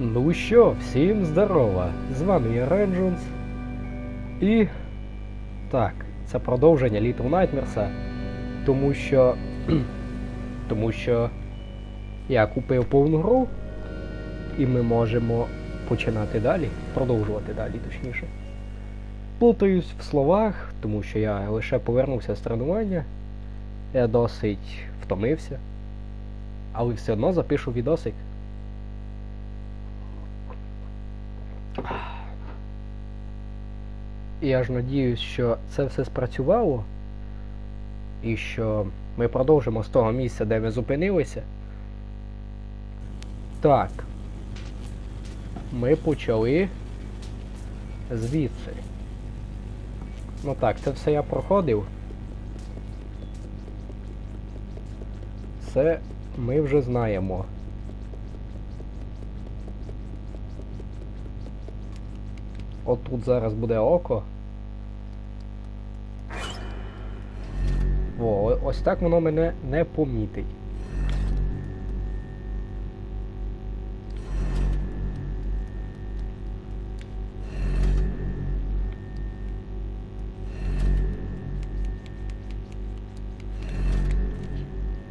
Ну що, всім здорова! З вами я Ренджонс. І. Так, це продовження Little Nightmares. Тому що. тому що я купив повну гру. І ми можемо починати далі. Продовжувати далі, точніше. Плутаюсь в словах, тому що я лише повернувся з тренування. Я досить втомився. Але все одно запишу відосик. І я ж надіюсь, що це все спрацювало. І що ми продовжимо з того місця, де ми зупинилися. Так. Ми почали звідси. Ну так, це все я проходив. Це ми вже знаємо. От тут зараз буде око. О- ось так воно мене не помітить.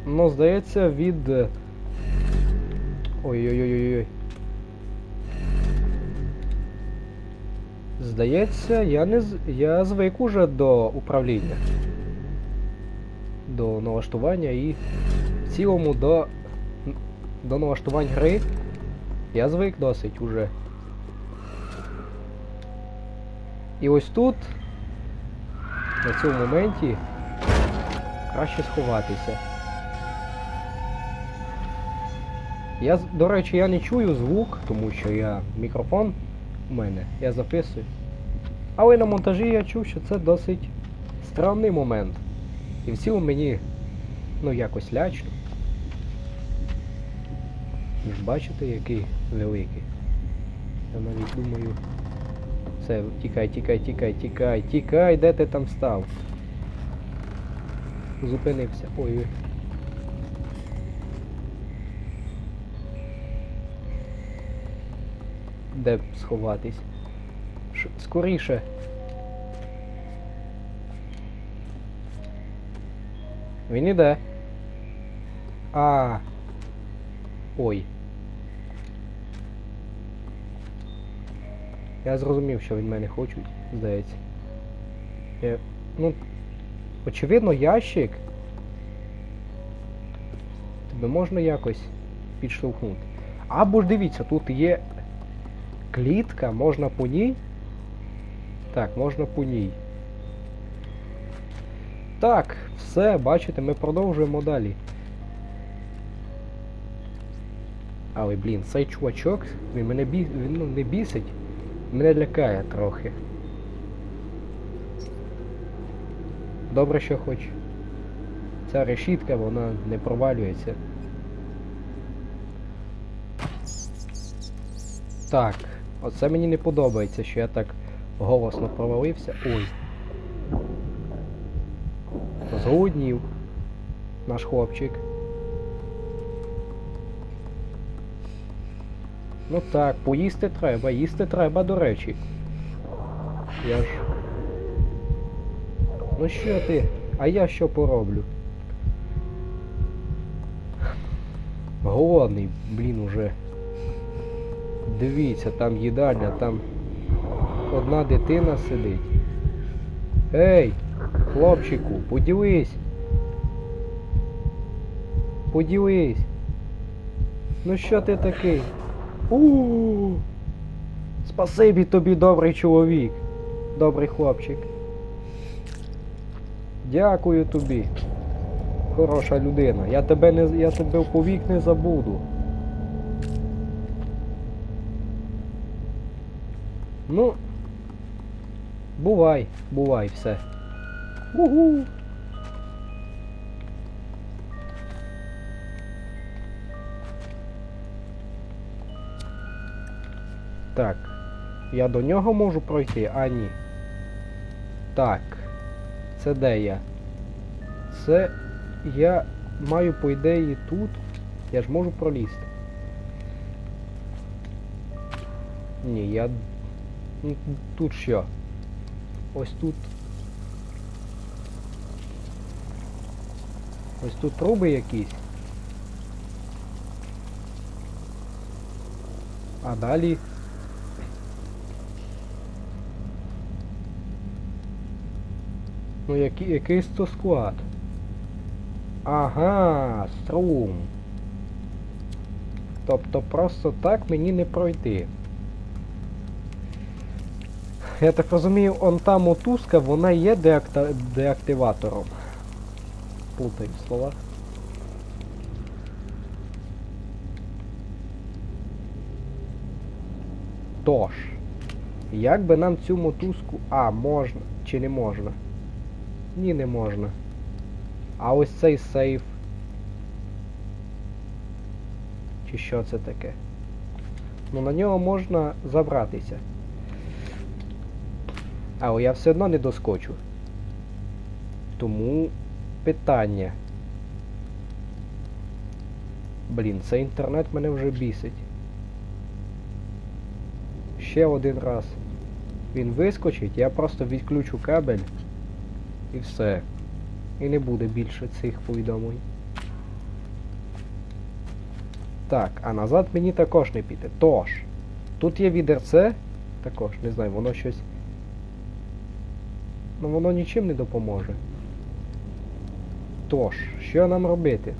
Ну, здається, від. е, Ой-ой-ой-ой-ой. Здається, я не з... я звик уже до управління. До налаштування і в цілому до. До налаштувань гри я звик досить уже. І ось тут, на цьому моменті, краще сховатися. Я, до речі, я не чую звук, тому що я мікрофон у мене, я записую. Але на монтажі я чув, що це досить странний момент. І в цілому мені ну якось лячно. Ж бачите, який великий. Я навіть думаю. Все, тікай, тікай, тікай, тікай, тікай, де ти там став? Зупинився. Ой. ой. Де б сховатись? Скоріше. Він іде. А. Ой. Я зрозумів, що від мене хочуть, здається. Я... Ну, очевидно, ящик. Тебе можна якось підштовхнути. Або ж дивіться, тут є клітка, можна по ній. Так, можна по ній. Так, все, бачите, ми продовжуємо далі. Але, блін, цей чувачок, він мене бі... він ну, не бісить, мене лякає трохи. Добре, що хоч. Ця решітка, вона не провалюється. Так, оце мені не подобається, що я так голосно провалився. Ой. Згоднів. Наш хлопчик. Ну так, поїсти треба, їсти треба, до речі. Я ж. Ну що ти? А я що пороблю? Голодний, блін, уже. Дивіться, там їдальня, там одна дитина сидить. Ей, хлопчику, поділись. Поділись. Ну що ти такий? у Спасибі тобі, добрий чоловік. Добрий хлопчик. Дякую тобі. Хороша людина. Я тебе не я тебе повік не забуду. Ну, бувай, бувай, все. Угу. Так. Я до нього можу пройти, а ні. Так. Це де я? Це я маю, по ідеї, тут. Я ж можу пролізти. Ні, я. Тут що? Ось тут. Ось тут труби якісь. А далі. Ну який, якийсь то склад. Ага, струм. Тобто просто так мені не пройти. Я так розумію, он та мотузка, вона є деакта... деактиватором. Плутаю слова. Тож, як би нам цю мотузку... А, можна. Чи не можна? Ні, не можна. А ось цей сейф. Чи що це таке? Ну на нього можна забратися. Але я все одно не доскочу. Тому питання. Блін, цей інтернет мене вже бісить. Ще один раз. Він вискочить, я просто відключу кабель і все. І не буде більше цих повідомлень. Так, а назад мені також не піти. Тож, тут є відерце, також, не знаю, воно щось. Ну воно нічим не допоможе. Тож, що нам робити?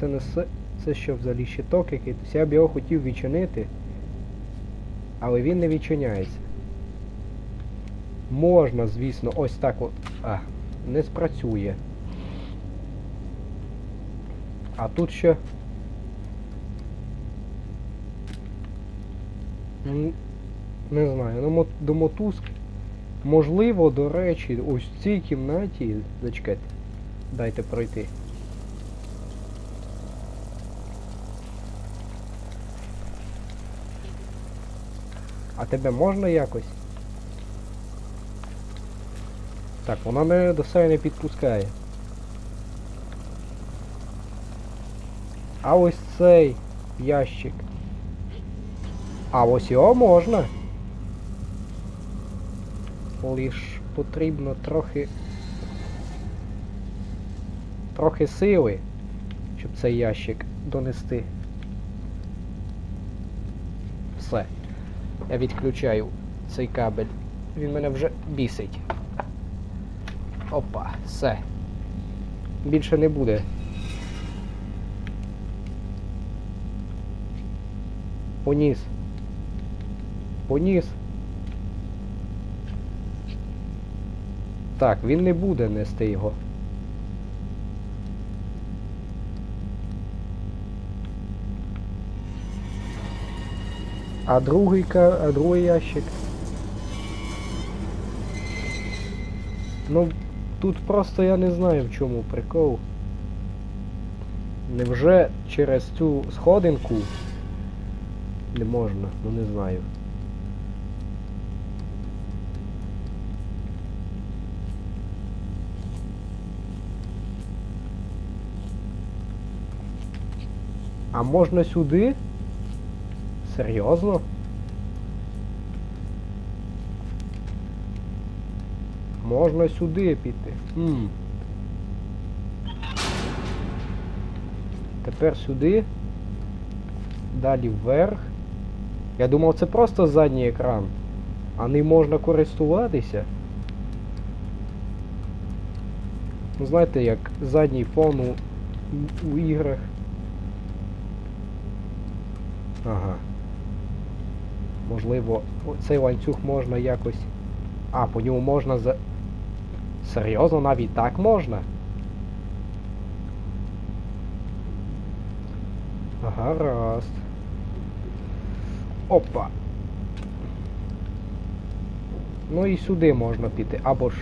Це не с... Це що взагалі щиток якийсь. Я б його хотів відчинити. Але він не відчиняється. Можна, звісно, ось так от. А, не спрацює. А тут ще. Не знаю, ну, до мотузки. Можливо, до речі, ось в цій кімнаті. Зачекайте. Дайте пройти. А тебе можна якось? Так, вона мене до себе не підпускає. А ось цей ящик. А ось його можна. Лиш потрібно трохи. Трохи сили, щоб цей ящик донести. Все. Я відключаю цей кабель. Він мене вже бісить. Опа, все. Більше не буде. Поніс. Поніс. Так, він не буде нести його. А другий а другий ящик. Ну, тут просто я не знаю в чому прикол. Невже через цю сходинку не можна, ну не знаю. А можна сюди? Серйозно? Можна сюди піти. Хм. Тепер сюди. Далі вверх. Я думав, це просто задній екран. А ним можна користуватися. Ну, знаєте, як задній фон у, у іграх. Ага. Можливо, цей ланцюг можна якось... А, по ньому можна за... Серйозно, навіть так можна? Гаразд. Опа. Ну і сюди можна піти, або ж.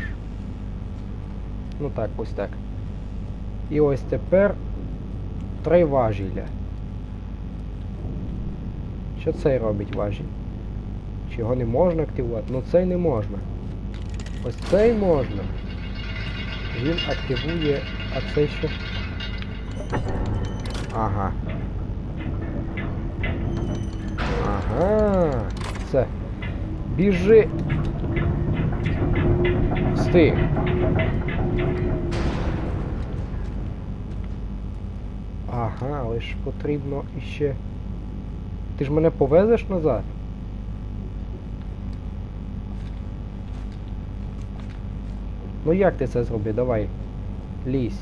Ну так, ось так. І ось тепер три важіля. Що цей робить важіль? Чи його не можна активувати? Ну цей не можна. Ось цей можна. Він активує, а цей що? Ага. Ага. Все. Біжи. Встиг. Ага, ж потрібно іще. Ти ж мене повезеш назад? Ну як ти це зроби? Давай. Лізь.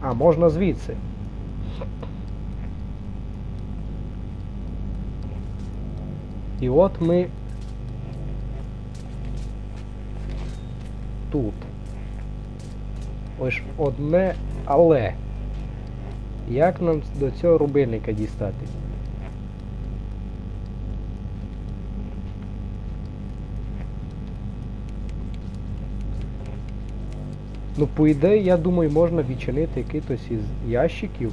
А, можна звідси. І от ми тут. Ось одне але. Як нам до цього рубильника дістати? Ну, по ідеї, я думаю, можна відчинити якийсь із ящиків.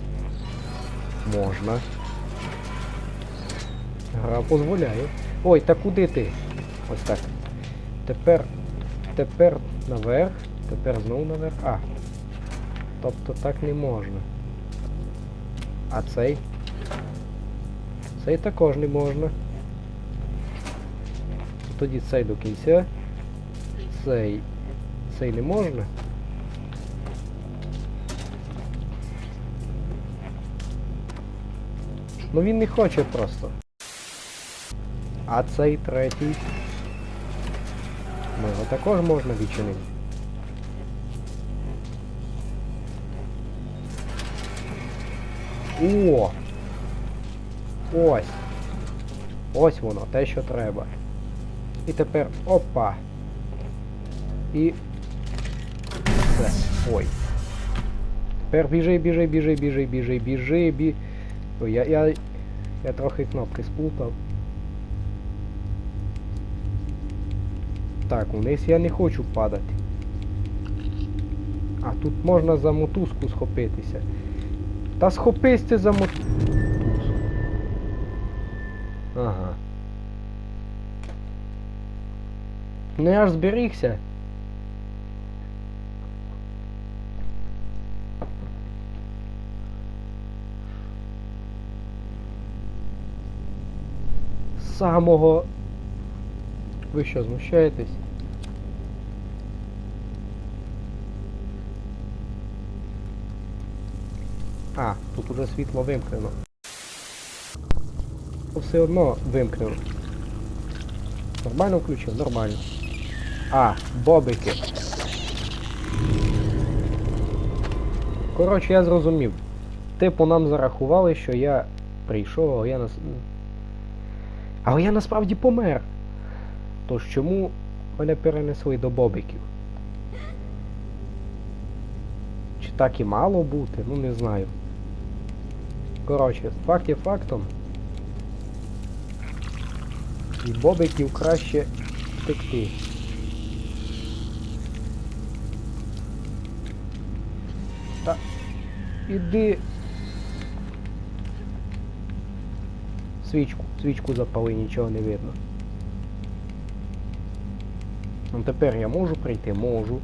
Можна. Гра дозволяє. Ой, та куди ти? Ось так. Тепер. Тепер наверх. Тепер знову наверх. А. Тобто так не можна. А цей? Цей також не можна. Тоді цей до кінця. Цей. Цей не можна. Ну він не хоче просто. А цей третій. Ну його також можна відчинити. О! Ось. Ось воно, те, що треба. І тепер опа. І... Все. Ой. Тепер біжи, біжи, біжи, біжи, біжи, біжи, бі... Ой, я, я, я трохи кнопки сплутав. Так, вниз я не хочу падати. А тут можна за мотузку схопитися. Та схопись ти за мотузку. Ага. Ну я ж зберігся. Самого. Ви що, знущаєтесь? А, тут уже світло вимкнено. Ну, Все одно вимкнено. Нормально включив? Нормально. А, бобики. Коротше, я зрозумів. Типу нам зарахували, що я прийшов, а я нас. Але я насправді помер. Тож чому мене перенесли до бобиків? Чи так і мало бути? Ну не знаю. Коротше, факт є фактом. І бобиків краще втекти. Та іди. Свічку, свічку запали, нічого не видно. Ну тепер я можу прийти? Можу.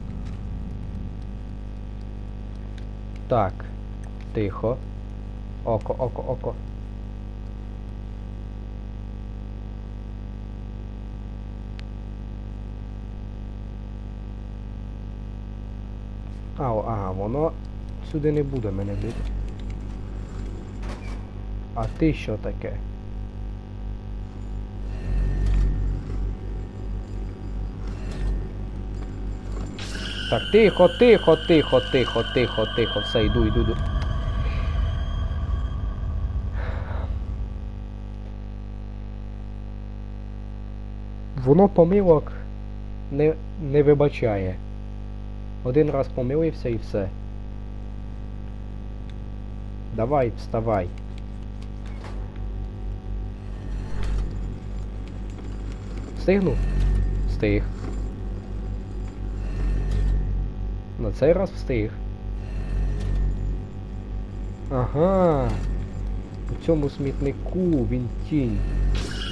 Так. Тихо. Око, око, око. Ау, ага, воно сюди не буде мене бити. А ти що таке? Так, тихо, тихо, тихо, тихо, тихо, тихо, все, йду, йду, йду. Воно помилок не, не вибачає. Один раз помилився і все. Давай, вставай. Встигну? Встиг. На цей раз встиг. Ага. У цьому смітнику він тінь.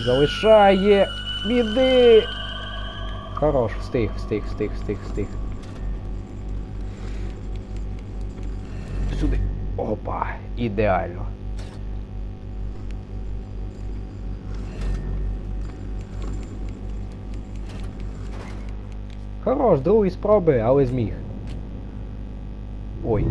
Залишає Біди! Хорош, встиг, встиг, встиг, встиг, встиг. Сюди. Опа, ідеально. Хорош, другий спроби, але зміг. Ой.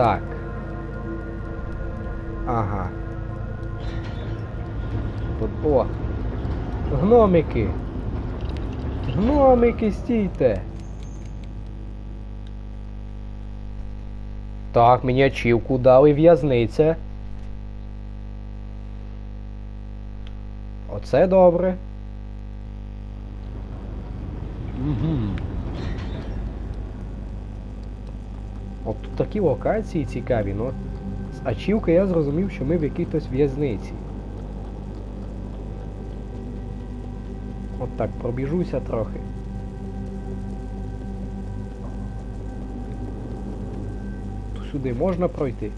Так. Ага. Тут, о. Гномики. Гномики, стійте. Так, мені ачівку дали в'язниця. Оце добре. Угу. От тут такі локації цікаві, ну. З ачівки я зрозумів, що ми в якійсь в'язниці. От так, пробіжуся трохи. Сюди можна пройти?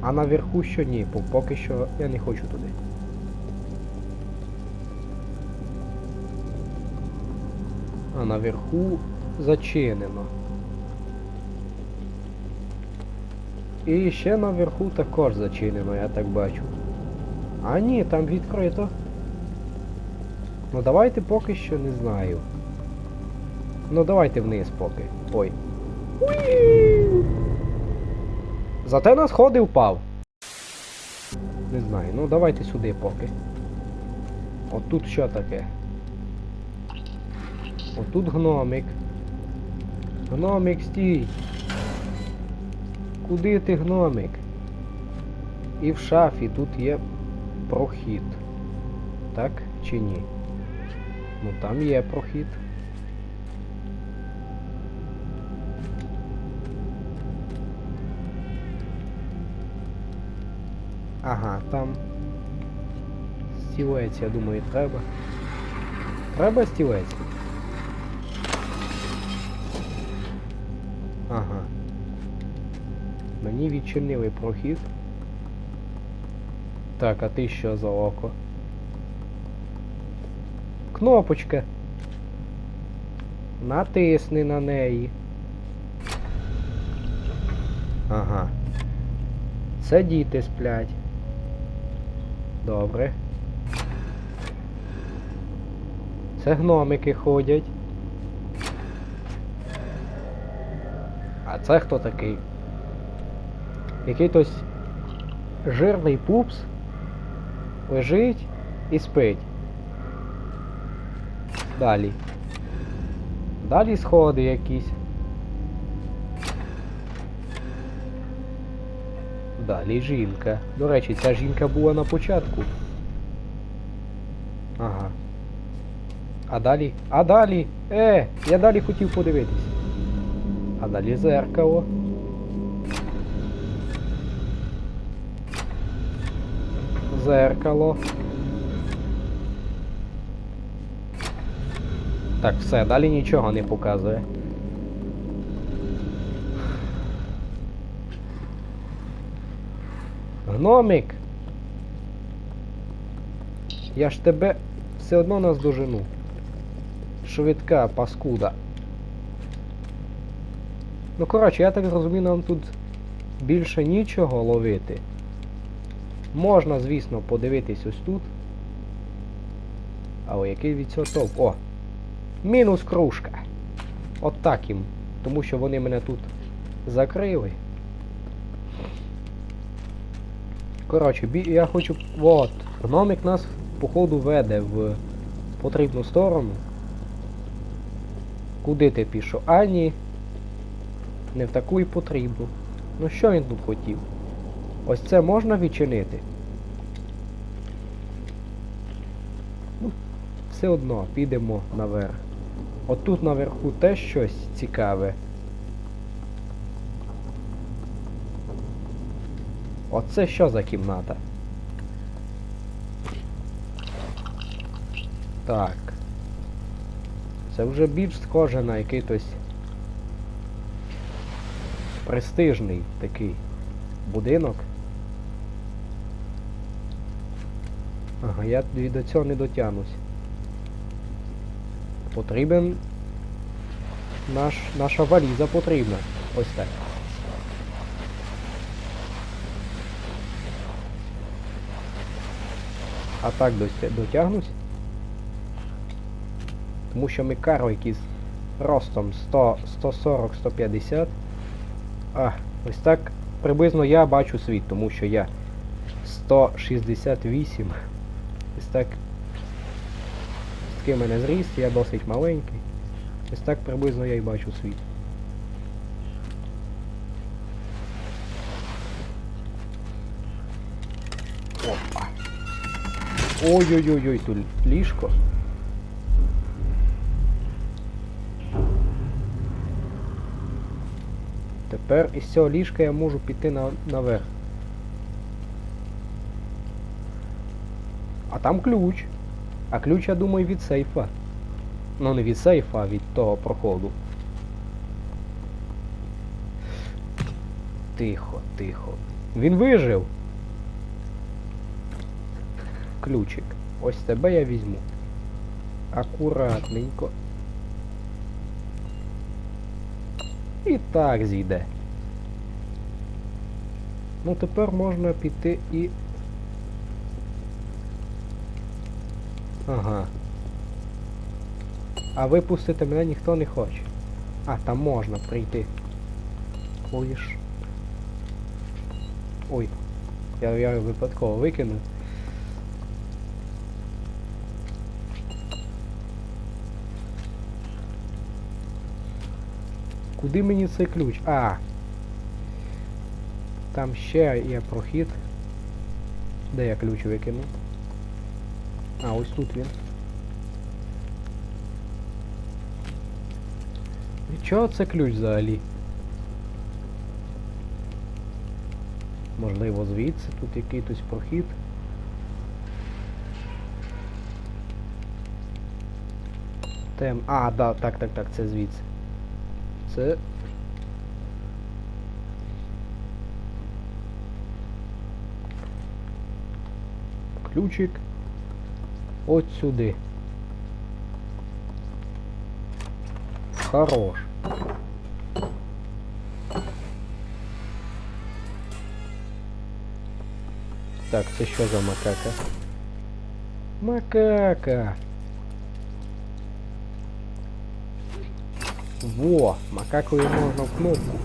А наверху що ні, бо поки що я не хочу туди. А наверху зачинено. І ще наверху також зачинено, я так бачу. А ні, там відкрито. Ну давайте поки що не знаю. Ну давайте вниз поки. Ой. Зате на сходи впав. Не знаю, ну давайте сюди поки. От тут що таке? От тут гномик. Гномик стій. Куди ти гномик? І в шафі тут є прохід. Так чи ні? Ну там є прохід. Ага, там стілець, я думаю, треба. Треба стілець? Ага. Мені відчинили прохід. Так, а ти що за око? Кнопочка. Натисни на неї. Ага. Це діти сплять. Добре. Це гномики ходять. Це хто такий? Який-тось жирний пупс лежить і спить. Далі. Далі сходи якісь. Далі жінка. До речі, ця жінка була на початку. Ага. А далі? А далі? Е, я далі хотів подивитись. А далі зеркало. Зеркало. Так, все, далі нічого не показує. Гномик! Я ж тебе все одно наздожену. Швидка паскуда. Ну, коротше, я так зрозумів, нам тут більше нічого ловити. Можна, звісно, подивитись ось тут. Але який від цього толк? О! Мінус кружка. От так їм. Тому що вони мене тут закрили. Коротше, я хочу... От. Гномик нас, походу, веде в потрібну сторону. Куди ти пішов? А ні. Не в таку і потрібну. Ну що він тут хотів? Ось це можна відчинити? Ну, все одно, підемо наверх. От тут наверху теж щось цікаве. Оце що за кімната? Так. Це вже більш схоже на якийсь престижний такий будинок. Ага, я до цього не дотягнусь. Потрібен наш, наша валіза потрібна. Ось так. А так дотягнусь. Тому що ми карлики з ростом 100, 140, 150. А, ось так приблизно я бачу світ, тому що я 168. Ось так. Такий мене зріст, я досить маленький. Ось так приблизно я і бачу світ. Опа. Ой-ой-ой, тут ліжко. Тепер із цього ліжка я можу піти на, наверх. А там ключ. А ключ, я думаю, від сейфа. Ну не від сейфа, а від того проходу. Тихо, тихо. Він вижив. Ключик. Ось тебе я візьму. Акуратненько. І так зійде. Ну тепер можна піти і. Ага. А випустити мене ніхто не хоче. А, там можна прийти. Ой. Ой. Я, я випадково викинув. Куди мені цей ключ? А. Там ще є прохід. Де я ключ викинув? А, ось тут він. І чого це ключ взагалі? Можливо, звідси тут якийсь прохід. Тем. А, да, так, так, так, це звідси. Це. Ключик. От сюди. Хорош. Так, це що за макака? Макака. Во, макакою можна в кнопку.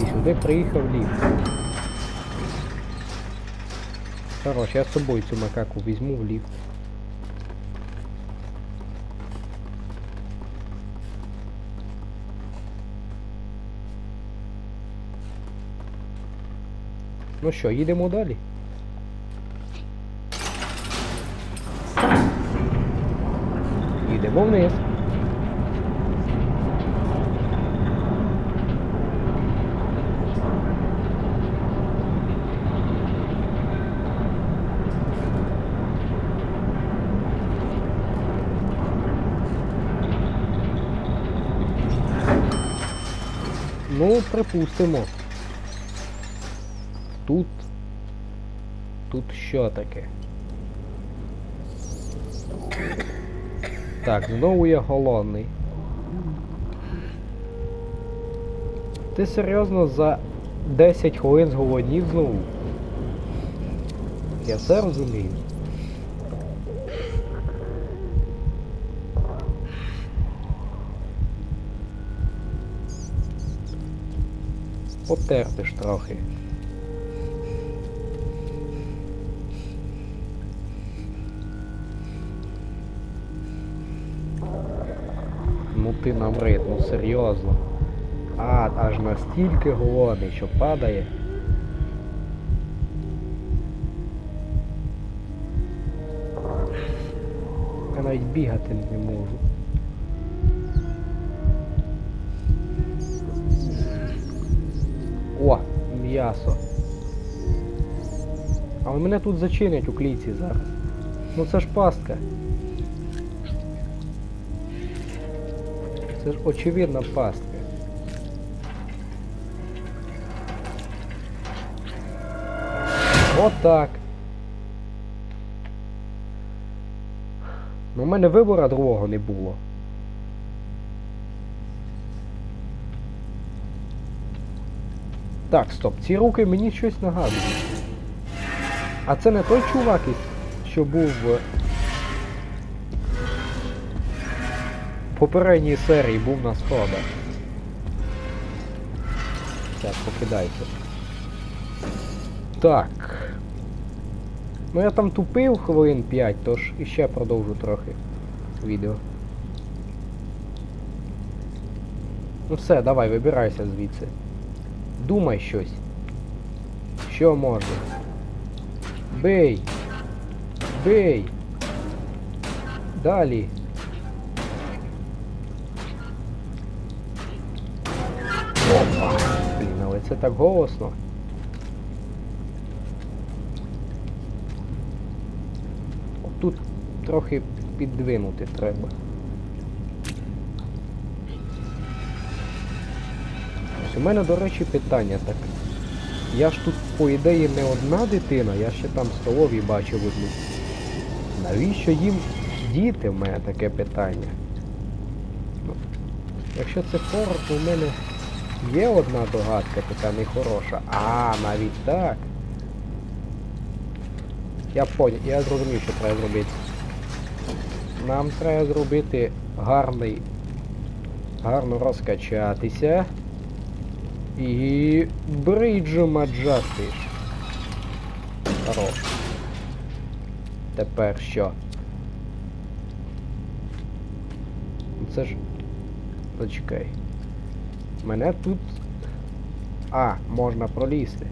І сюди приїхав ліфт. Хорош, я з собою цю макаку візьму в ліфт. Ну що, їдемо далі? Їдемо вниз. Ну, припустимо. Тут. Тут що таке? Так, знову я голодний. Ти серйозно за 10 хвилин зголоднів знову? Я все розумію. Потерпиш трохи. Ну ти набрид, ну серйозно. А, аж настільки голодний, що падає. Я навіть бігати не можу. М'ясо. Але мене тут зачинять у клітці зараз. Ну це ж пастка. Це ж очевидна пастка. Отак. Ну, у мене вибора другого не було. Так, стоп, ці руки мені щось нагадують. А це не той чувак, що був в попередній серії був на сходах. Так, покидайте. Так. Ну я там тупив хвилин 5, тож іще продовжу трохи відео. Ну все, давай, вибирайся звідси. Думай щось. Що можна? Бей! Бей! Далі. Опа! Блін, але це так голосно. Тут трохи піддвинути треба. Мене, до речі, питання так. Я ж тут, по ідеї, не одна дитина, я ще там в столовій бачив одну. Навіщо їм діти в мене таке питання? Ну, якщо це хорор, то в мене є одна догадка, така нехороша. А, навіть так. Я поняв, я зрозумів, що треба зробити. Нам треба зробити гарний. Гарно розкачатися. І бриджем аджастиш. Хорош. Тепер що? Ну, Це ж. Зачекай. Мене тут. А, можна пролізти.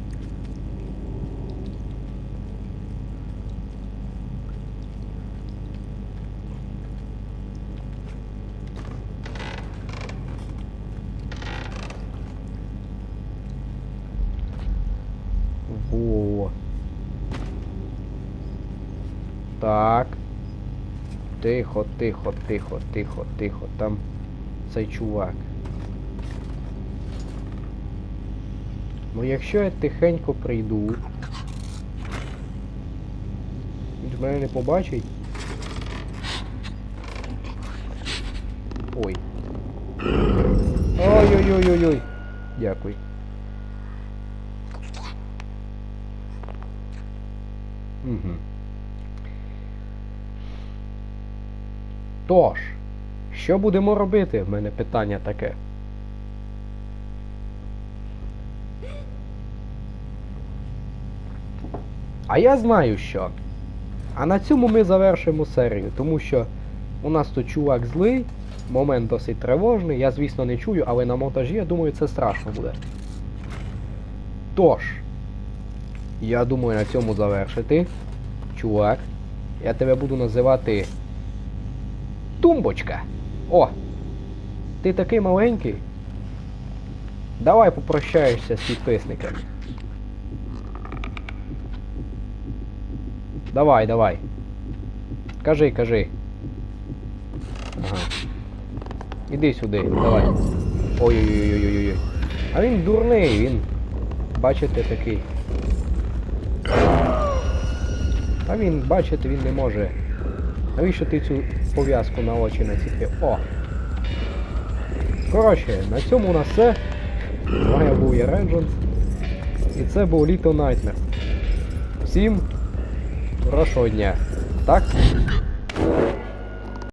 Во. Так. Тихо, тихо, тихо, тихо, тихо. Там цей чувак. Ну якщо я тихенько прийду. Він мене не побачить. Ой. Ой-ой-ой-ой-ой. Дякую. Угу. Тож, що будемо робити? В мене питання таке. А я знаю що. А на цьому ми завершимо серію, тому що у нас тут чувак злий, момент досить тривожний, я звісно не чую, але на монтажі, я думаю, це страшно буде. Тож, я думаю на цьому завершити. Чувак, я тебе буду називати Тумбочка. О! Ти такий маленький. Давай попрощаєшся з підписниками. Давай, давай. Кажи, кажи. Ага. Іди сюди, давай. Ой-ой-ой-ой-ой-ой. А він дурний, він. Бачите такий. А він, бачите, він не може. Навіщо ти цю пов'язку на очі націпив? О! Коротше, на цьому у нас все. Вами був я Рендженс. І це був Little Nightmare. Всім хорошого дня. Так?